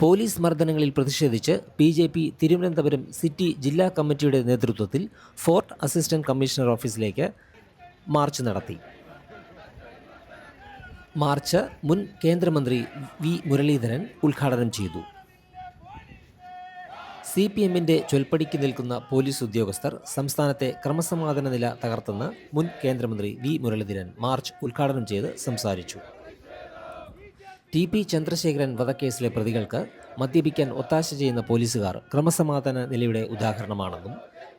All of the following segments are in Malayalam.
പോലീസ് മർദ്ദനങ്ങളിൽ പ്രതിഷേധിച്ച് B J P Thiruvananthapuram city ജില്ലാ കമ്മിറ്റിയുടെ നേതൃത്വത്തിൽ ഫോർട്ട് അസിസ്റ്റന്റ് കമ്മീഷണർ ഓഫീസിലേക്ക് മാർച്ച് നടത്തി. മാർച്ച് മുൻ കേന്ദ്രമന്ത്രി വി മുരളീധരൻ ഉദ്ഘാടനം ചെയ്തു. സി പി എമ്മിന്റെ ചൊൽപ്പടിക്ക് നിൽക്കുന്ന പോലീസ് ഉദ്യോഗസ്ഥർ സംസ്ഥാനത്തെ ക്രമസമാധാന നില തകർത്തെന്ന് മുൻ കേന്ദ്രമന്ത്രി വി മുരളീധരൻ മാർച്ച് ഉദ്ഘാടനം ചെയ്ത് സംസാരിച്ചു. ടി പി ചന്ദ്രശേഖരൻ വധക്കേസിലെ പ്രതികൾക്ക് മദ്യപിക്കാൻ ഒത്താശ ചെയ്യുന്ന പോലീസുകാർ ക്രമസമാധാന നിലയുടെ ഉദാഹരണമാണെന്നും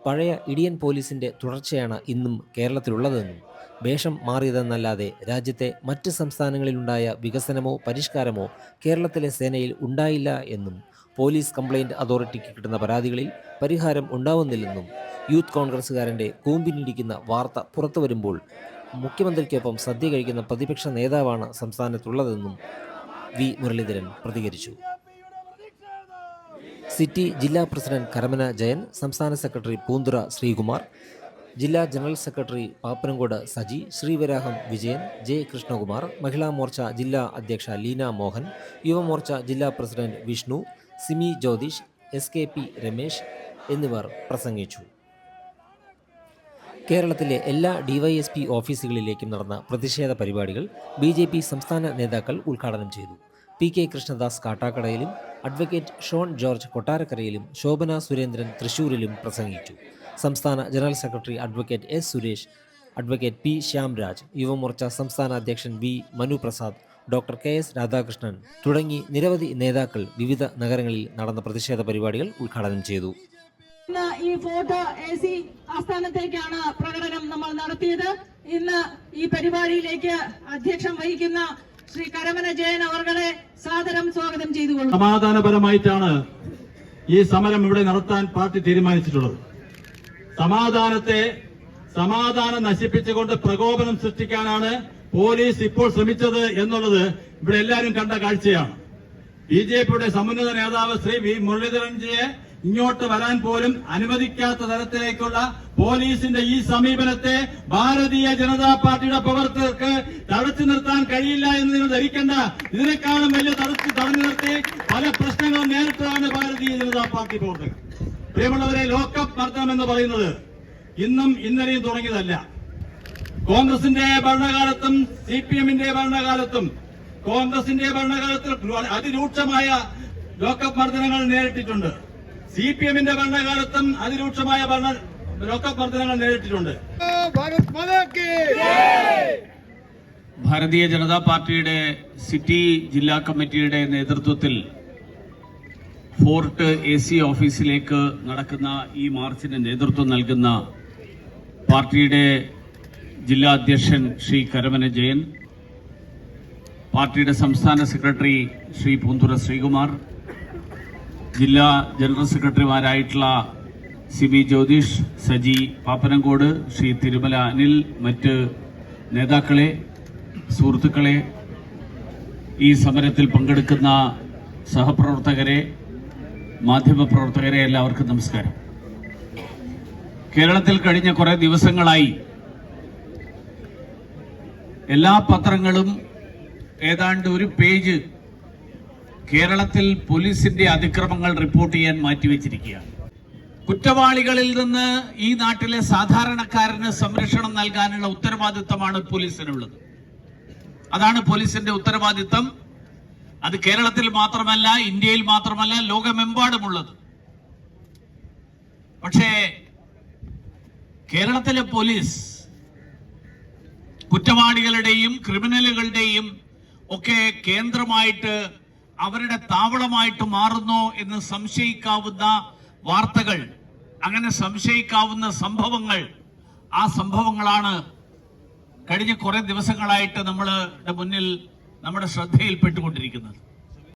പഴയ ഇടിയൻ പോലീസിന്റെ തുടർച്ചയാണ് ഇന്നും കേരളത്തിലുള്ളതെന്നും വേഷം മാറിയതെന്നല്ലാതെ രാജ്യത്തെ മറ്റ് സംസ്ഥാനങ്ങളിലുണ്ടായ വികസനമോ പരിഷ്കാരമോ കേരളത്തിലെ സേനയിൽ ഉണ്ടായില്ല എന്നും പോലീസ് കംപ്ലയിന്റ് അതോറിറ്റിക്ക് കിട്ടുന്ന പരാതികളിൽ പരിഹാരം ഉണ്ടാവുന്നില്ലെന്നും യൂത്ത് കോൺഗ്രസ്സുകാരന്റെ കൂമ്പിനിടിക്കുന്ന വാർത്ത പുറത്തു വരുമ്പോൾ മുഖ്യമന്ത്രിക്കൊപ്പം സദ്യ കഴിക്കുന്ന പ്രതിപക്ഷ നേതാവാണ് സംസ്ഥാനത്തുള്ളതെന്നും വി മുരളീധരൻ പ്രതികരിച്ചു. സിറ്റി ജില്ലാ പ്രസിഡന്റ് കരമന ജയൻ സംസ്ഥാന സെക്രട്ടറി പൂന്തുറ ശ്രീകുമാർ ജില്ലാ general secretary Pappanamcode Saji Sreevaraham Vijayan J Krishnakumar Mahila Morcha ജില്ലാ അധ്യക്ഷ ലീന മോഹൻ യുവമോർച്ച ജില്ലാ president Vishnu Simi Jyothish S K P Ramesh എന്നിവർ പ്രസംഗിച്ചു. കേരളത്തിലെ എല്ലാ ഡിവൈഎസ്പി ഓഫീസുകളിലേക്കും നടന്ന പ്രതിഷേധ പരിപാടികൾ ബി സംസ്ഥാന നേതാക്കൾ ഉദ്ഘാടനം ചെയ്തു. പി കെ കൃഷ്ണദാസ് കാട്ടാക്കടയിലും അഡ്വക്കേറ്റ് ഷോൺ ജോർജ് കൊട്ടാരക്കരയിലും ശോഭന സുരേന്ദ്രൻ തൃശൂരിലും പ്രസംഗിച്ചു. സംസ്ഥാന general secretary advocate S Suresh advocate P Shyamraj Yuvamorcha സംസ്ഥാന അധ്യക്ഷൻ V Manuprasad doctor K S Radhakrishnan തുടങ്ങി നിരവധി നേതാക്കൾ വിവിധ നഗരങ്ങളിൽ നടന്ന പ്രതിഷേധ പരിപാടികൾ ഉദ്ഘാടനം ചെയ്തു. ഈ ഫോട്ടോ എ സി ആസ്ഥാനത്തേക്കാണ് പ്രകടനം നമ്മൾ നടത്തിയത്. ഇന്ന് ഈ പരിപാടിയിലേക്ക് അധ്യക്ഷം വഹിക്കുന്ന ശ്രീ കരമന ജയൻ അവർകളെ സാദരം സ്വാഗതം ചെയ്തുകൊള്ളുന്നു. സമാധാനപരമായിട്ടാണ് ഈ സമരം ഇവിടെ നടത്താൻ പാർട്ടി തീരുമാനിച്ചിട്ടുള്ളത്. സമാധാനത്തെ സമാധാനം നശിപ്പിച്ചുകൊണ്ട് പ്രകോപനം സൃഷ്ടിക്കാനാണ് പോലീസ് ഇപ്പോൾ ശ്രമിച്ചത് എന്നുള്ളത് ഇവിടെ എല്ലാവരും കണ്ട കാഴ്ചയാണ്. ബി ജെ പിയുടെ സമുന്നത നേതാവ് ശ്രീ വി മുരളീധരൻജിയെ ഇങ്ങോട്ട് വരാൻ പോലും അനുവദിക്കാത്ത തരത്തിലേക്കുള്ള പോലീസിന്റെ ഈ സമീപനത്തെ ഭാരതീയ ജനതാ പാർട്ടിയുടെ പ്രവർത്തകർക്ക് തടച്ചു നിർത്താൻ കഴിയില്ല എന്ന് നിങ്ങൾ ധരിക്കേണ്ട. ഇതിനേക്കാളും വലിയ തടച്ചു തടഞ്ഞു നിർത്തി പല പ്രശ്നങ്ങളും നേരിട്ടാണ് ഭാരതീയ ജനതാ പാർട്ടി പ്രവർത്തകർ. പ്രിയമുള്ളവരെ ലോക്കപ്പ് നടത്തണം എന്ന് പറയുന്നത് ഇന്നും ഇന്നലെയും തുടങ്ങിയതല്ല. കോൺഗ്രസിന്റെ ഭരണകാലത്തും സി പി എമ്മിന്റെ ഭരണകാലത്തും കോൺഗ്രസിന്റെ ഭരണകാലത്തിൽ അതിരൂക്ഷമായ ലോക്കപ്പ് മർദ്ദനങ്ങൾ നേരിട്ടിട്ടുണ്ട്. സി പി എമ്മിന്റെ ഭരണകാലത്തും അതിരൂക്ഷമായ ഭരണ ലോക്കപ്രവർത്തനങ്ങൾ നേരിട്ടിട്ടുണ്ട്. ഭാരതീയ ജനതാ പാർട്ടിയുടെ സിറ്റി ജില്ലാ കമ്മിറ്റിയുടെ നേതൃത്വത്തിൽ ഫോർട്ട് എ സി ഓഫീസിലേക്ക് നടക്കുന്ന ഈ മാർച്ചിന് നേതൃത്വം നൽകുന്ന പാർട്ടിയുടെ ജില്ലാ അധ്യക്ഷൻ ശ്രീ കരമന ജയൻ പാർട്ടിയുടെ സംസ്ഥാന സെക്രട്ടറി ശ്രീ പൂന്തുറ ശ്രീകുമാർ ജില്ലാ ജനറൽ സെക്രട്ടറിമാരായിട്ടുള്ള സി ബി ജ്യോതിഷ് സജി പാപ്പനംകോട് ശ്രീ തിരുമല അനിൽ മറ്റ് നേതാക്കളെ സുഹൃത്തുക്കളെ ഈ സമരത്തിൽ പങ്കെടുക്കുന്ന സഹപ്രവർത്തകരെ മാധ്യമപ്രവർത്തകരെ എല്ലാവർക്കും നമസ്കാരം. കേരളത്തിൽ കഴിഞ്ഞ കുറെ ദിവസങ്ങളായി എല്ലാ പത്രങ്ങളും ഏതാണ്ട് ഒരു പേജ് കേരളത്തിൽ പോലീസിന്റെ അതിക്രമങ്ങൾ റിപ്പോർട്ട് ചെയ്യാൻ മാറ്റിവെച്ചിരിക്കുകയാണ്. കുറ്റവാളികളിൽ നിന്ന് ഈ നാട്ടിലെ സാധാരണക്കാരന് സംരക്ഷണം നൽകാനുള്ള ഉത്തരവാദിത്തമാണ് പോലീസിനുള്ളത്. അതാണ് പോലീസിന്റെ ഉത്തരവാദിത്തം. അത് കേരളത്തിൽ മാത്രമല്ല ഇന്ത്യയിൽ മാത്രമല്ല ലോകമെമ്പാടുമുള്ളത്. പക്ഷേ കേരളത്തിലെ പോലീസ് കുറ്റവാളികളുടെയും ക്രിമിനലുകളുടെയും ഒക്കെ കേന്ദ്രമായിട്ട് അവരുടെ താവളമായിട്ട് മാറുന്നോ എന്ന് സംശയിക്കാവുന്ന വാർത്തകൾ അങ്ങനെ സംശയിക്കാവുന്ന സംഭവങ്ങൾ ആ സംഭവങ്ങളാണ് കഴിഞ്ഞ കുറെ ദിവസങ്ങളായിട്ട് നമ്മളുടെ മുന്നിൽ നമ്മുടെ ശ്രദ്ധയിൽപ്പെട്ടുകൊണ്ടിരിക്കുന്നത്.